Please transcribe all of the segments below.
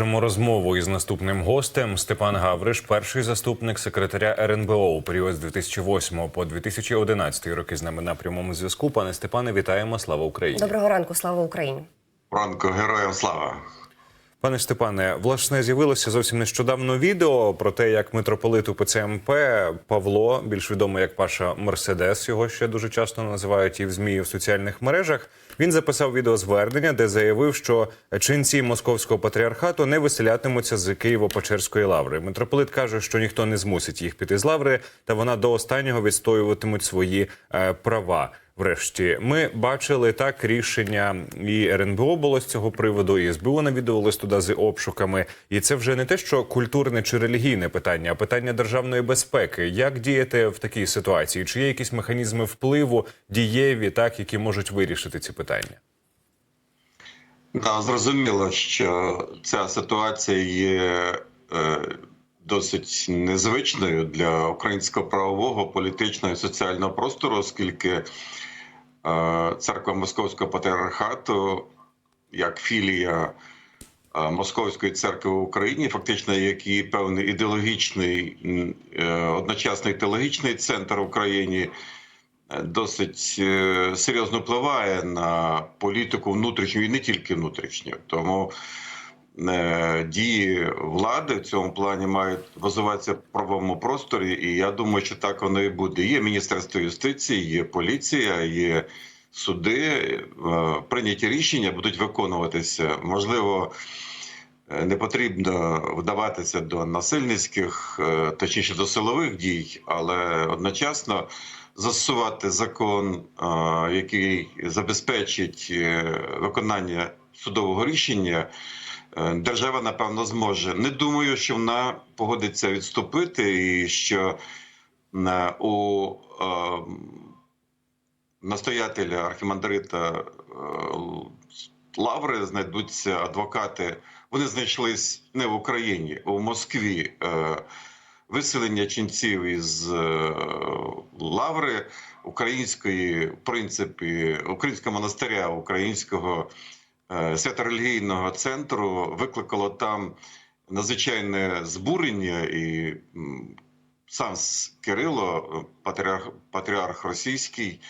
Продовжимо розмову із наступним гостем. Степан Гавриш, перший заступник секретаря РНБО у період з 2008 по 2011 роки з нами на прямому зв'язку. Пане Степане, вітаємо! Слава Україні! Доброго ранку, слава Україні. Ранку героям слава. Пане Степане, власне, з'явилося зовсім нещодавно відео про те, як митрополит УПЦ МП Павло, більш відомий як Паша Мерседес, його ще дуже часто називають і в змі і в соціальних мережах. Він записав відеозвернення, де заявив, що ченці московського патріархату не виселятимуться з Києво-Печерської лаври. Митрополит каже, що ніхто не змусить їх піти з лаври, та вона до останнього відстоюватимуть свої е, права. Врешті ми бачили так рішення і РНБО було з цього приводу, і СБУ навідувалось туди з обшуками. І це вже не те, що культурне чи релігійне питання, а питання державної безпеки. Як діяти в такій ситуації? Чи є якісь механізми впливу дієві, так які можуть вирішити ці питання? Да, зрозуміло, що ця ситуація є е, досить незвичною для українського правового, політичного і соціального простору, оскільки церква Московського патріархату, як філія е, Московської церкви в Україні, фактично як і певний ідеологічний, е, одночасно ідеологічний центр в Україні. е, Досить е, серйозно впливає на політику внутрішню і не тільки внутрішню. Тому е, дії влади в цьому плані мають базуватися в правовому просторі, і я думаю, що так воно і буде. Є Міністерство юстиції, є поліція, є суди. е, Прийняті рішення будуть виконуватися. Можливо, е, не потрібно вдаватися до насильницьких, е, точніше до силових дій, але одночасно застосувати закон, е, який забезпечить е, виконання судового рішення. Е, Держава напевно зможе. Не думаю, що вона погодиться відступити, і що е, у е, настоятеля архімандрита Лаври знайдуться адвокати. Вони знайшлись не в Україні, а в Москві. Виселення ченців із лаври української, в принципі, українського монастиря, українського святорелігійного центру викликало там надзвичайне збурення, і сам Кирило, патріарх, патріарх російський,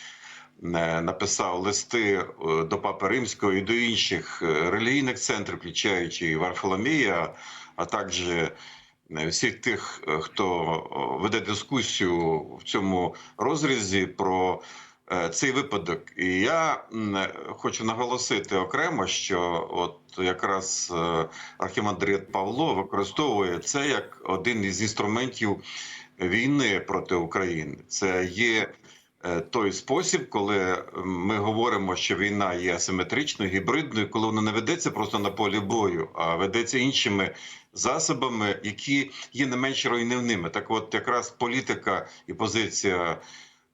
е, написав листи е, до Папи Римського і до інших е, релігійних центрів, включаючи Варфоломія, а також е, всіх тих, е, хто веде дискусію в цьому розрізі про е, цей випадок. І я е, хочу наголосити окремо, що от якраз е, архімандрит Павло використовує це як один із інструментів війни проти України. Це є е, той спосіб, коли ми говоримо, що війна є асиметричною, гібридною, коли вона не ведеться просто на полі бою, а ведеться іншими засобами, які є не менш руйнівними. Так, от якраз політика і позиція.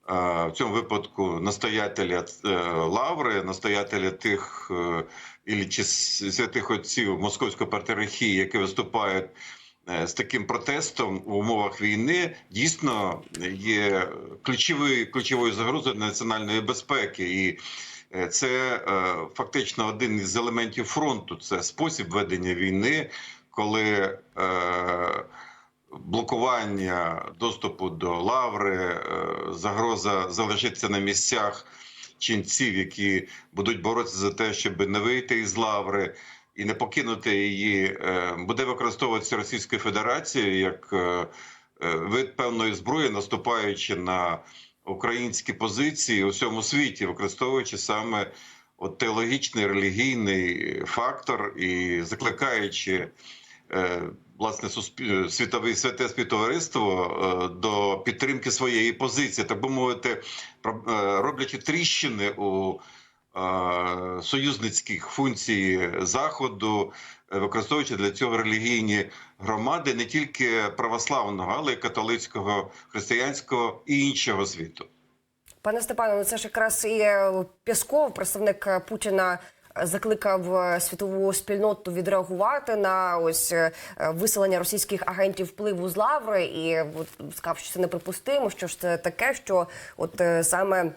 В цьому випадку настоятеля е, лаври, настоятеля тих е, чи святих отців московської патріархії, які виступають е, з таким протестом в умовах війни, дійсно є ключовою ключовою загрозою національної безпеки, і це фактично один із елементів фронту. Це спосіб ведення війни, коли е, блокування доступу до лаври, е, загроза залишитися на місцях ченців, які будуть боротися за те, щоб не вийти із лаври і не покинути її, е, буде використовуватися Російською Федерацією як е, вид певної зброї, наступаючи на українські позиції у всьому світі, використовуючи саме от теологічний релігійний фактор і закликаючи власне суспіль... світове святе співтовариство е, до підтримки своєї позиції, так би мовити, е, роблячи тріщини у е, союзницьких функцій заходу, е, використовуючи для цього релігійні громади не тільки православного, але й католицького, християнського і іншого світу. Пане Степане, ну це ж якраз і е, Пєсков, представник е, Путіна. Закликав е, світову спільноту відреагувати на ось е, виселення російських агентів впливу з лаври, і сказав, що це неприпустимо. Що ж це таке, що от е, саме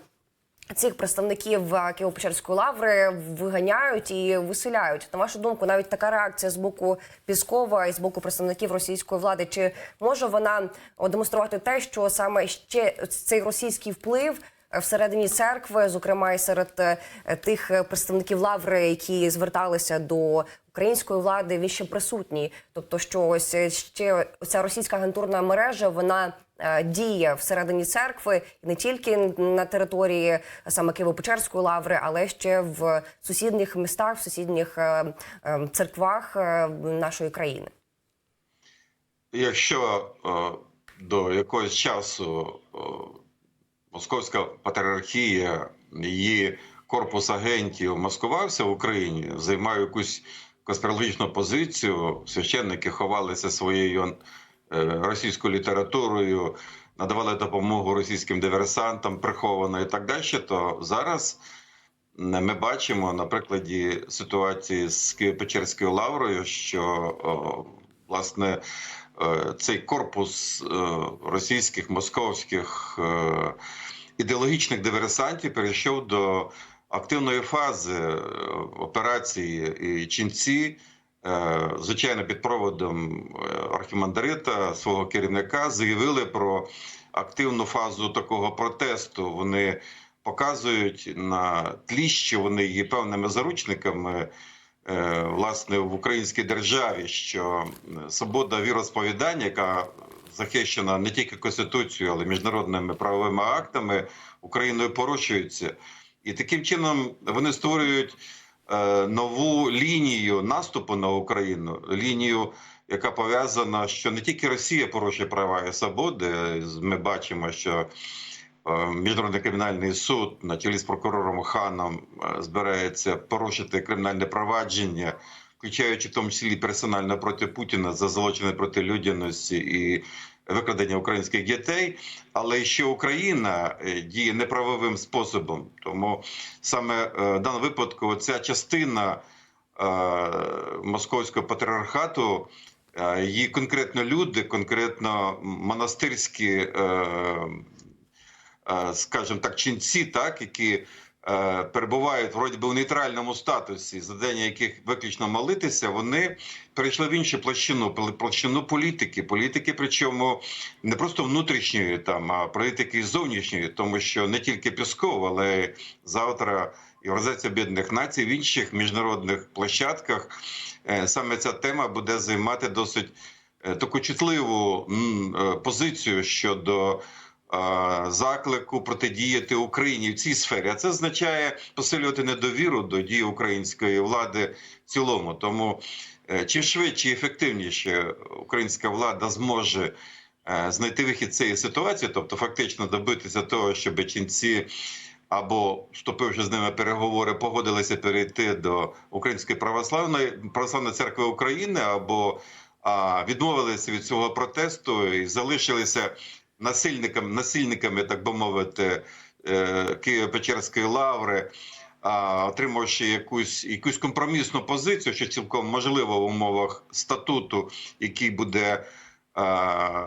Цих представників Києво-Печерської лаври виганяють і виселяють. На вашу думку, навіть така реакція з боку Піскова і з боку представників російської влади, чи може вона демонструвати те, що саме ще цей російський вплив всередині церкви, зокрема і серед е, тих е, представників лаври, які зверталися до української влади, він ще присутній. Тобто, що ось е, ще ця російська агентурна мережа вона діє всередині церкви не тільки на території саме Києво-Печерської лаври, але ще в сусідніх містах, в сусідніх церквах нашої країни. Якщо до якогось часу Московська патріархія, її корпус агентів маскувався в Україні, займав якусь конспірологічну позицію, священники ховалися своєю е, російською літературою, надавали допомогу російським диверсантам приховано і так далі, то зараз ми бачимо на прикладі ситуації з Києво-Печерською лаврою, що власне цей корпус е, російських московських е, ідеологічних диверсантів перейшов до активної фази е, операції і ченці. е, Звичайно, під проводом е, архімандрита свого керівника заявили про активну фазу такого протесту. Вони показують на тлі, що вони є певними заручниками е, власне в українській державі, що е, свобода віросповідання, яка захищена не тільки конституцією, але й міжнародними правовими актами, Україною порушується. І таким чином вони створюють е, нову лінію наступу на Україну, лінію, яка пов'язана, що не тільки Росія порушує права і свободи. Ми бачимо, що е, Міжнародний кримінальний суд на чолі з прокурором Ханом е, збирається порушити кримінальне провадження, включаючи в тому числі персонально проти Путіна за злочини проти людяності і викрадення українських дітей. Але ще Україна е, діє неправовим способом. Тому саме е, в даному випадку ця частина е, московського патріархату. е, Її конкретно люди, конкретно монастирські, е, е, скажімо так, ченці, так, які е, перебувають вроді би в нейтральному статусі, задання яких виключно молитися, вони перейшли в іншу площину, пл- площину політики. Політики, причому не просто внутрішньої, там, а політики зовнішньої, тому що не тільки Пісков, але завтра і Організація Об'єднаних Націй в інших міжнародних площадках е, саме ця тема буде займати досить е, таку чутливу е, позицію щодо е, заклику протидіяти Україні в цій сфері. А це означає посилювати недовіру до дії української влади в цілому. Тому е, чим швидше і ефективніше українська влада зможе е, знайти вихід цієї ситуації, тобто фактично добитися того, щоб ченці або вступивши з ними переговори, погодилися перейти до Української православної православної церкви України, або а, відмовилися від цього протесту і залишилися насильниками, насильниками, так би мовити, е, Києво-Печерської лаври. Отримавши якусь якусь компромісну позицію, що цілком можливо в умовах статуту, який буде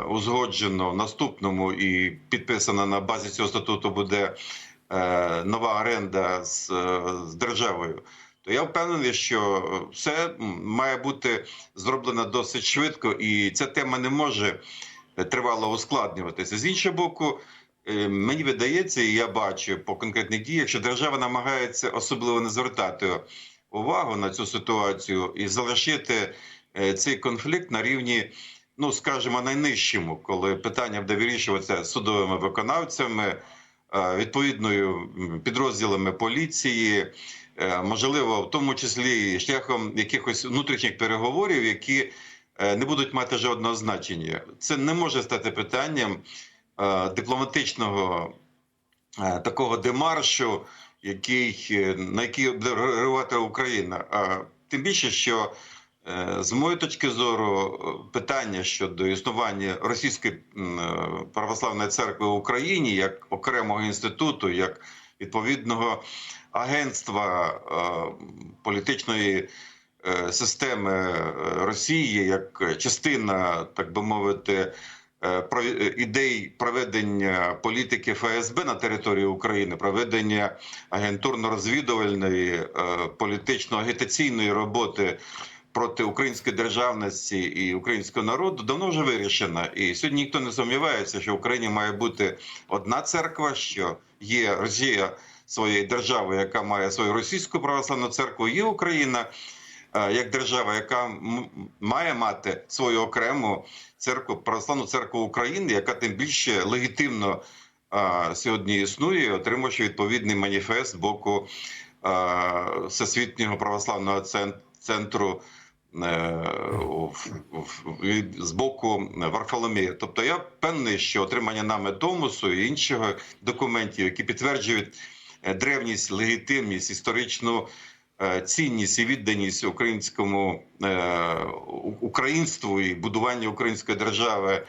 узгоджено в наступному і підписано на базі цього статуту, буде е, нова оренда з, е, з державою. То я впевнений, що все має бути зроблено досить швидко, і ця тема не може тривало ускладнюватися. З іншого боку, е, мені видається, і я бачу по конкретних діях, що держава намагається особливо не звертати увагу на цю ситуацію і залишити е, цей конфлікт на рівні, ну скажімо, найнижчому, коли питання буде вирішуватися судовими виконавцями, е, відповідною підрозділами поліції. Можливо, в тому числі шляхом якихось внутрішніх переговорів, які не будуть мати жодного значення. Це не може стати питанням е, дипломатичного е, такого демаршу, який, е, на який буде реагувати Україна. А тим більше, що е, з моєї точки зору е, питання щодо існування російської е, православної церкви в Україні як окремого інституту, як відповідного агентства е, політичної е, системи е, Росії, як частина, так би мовити, е, е, ідей проведення політики ФСБ на території України, проведення агентурно-розвідувальної, е, політично-агітаційної роботи проти української державності і українського народу давно вже вирішена. І сьогодні ніхто не сумнівається, що в Україні має бути одна церква, що є Росія своєї держави, яка має свою російську православну церкву, є Україна е, як держава, яка має мати свою окрему церкву, православну церкву України, яка тим більше легітимно е, сьогодні існує, отримавши відповідний маніфест з боку е, Всесвітнього православного цен- центру. е, з боку Варфоломія. Тобто я впевнений, що отримання нами Томосу і інших документів, які підтверджують е, древність, легітимність, історичну е, цінність і відданість українському е, українству і будуванню української держави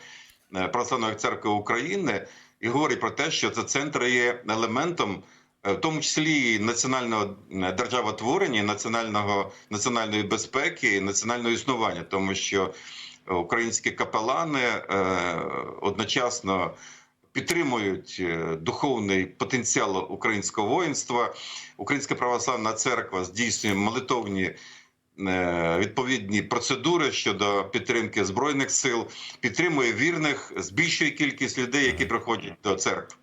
е, Православної церкви України, і говорить про те, що це центр є елементом. е, В тому числі національного е, державотворення, національного національної безпеки, національного існування, тому що е, українські капелани е, одночасно підтримують е, духовний потенціал українського воїнства. Українська православна церква здійснює молитовні е, відповідні процедури щодо підтримки збройних сил, підтримує вірних, збільшує кількість людей, які приходять до церкви.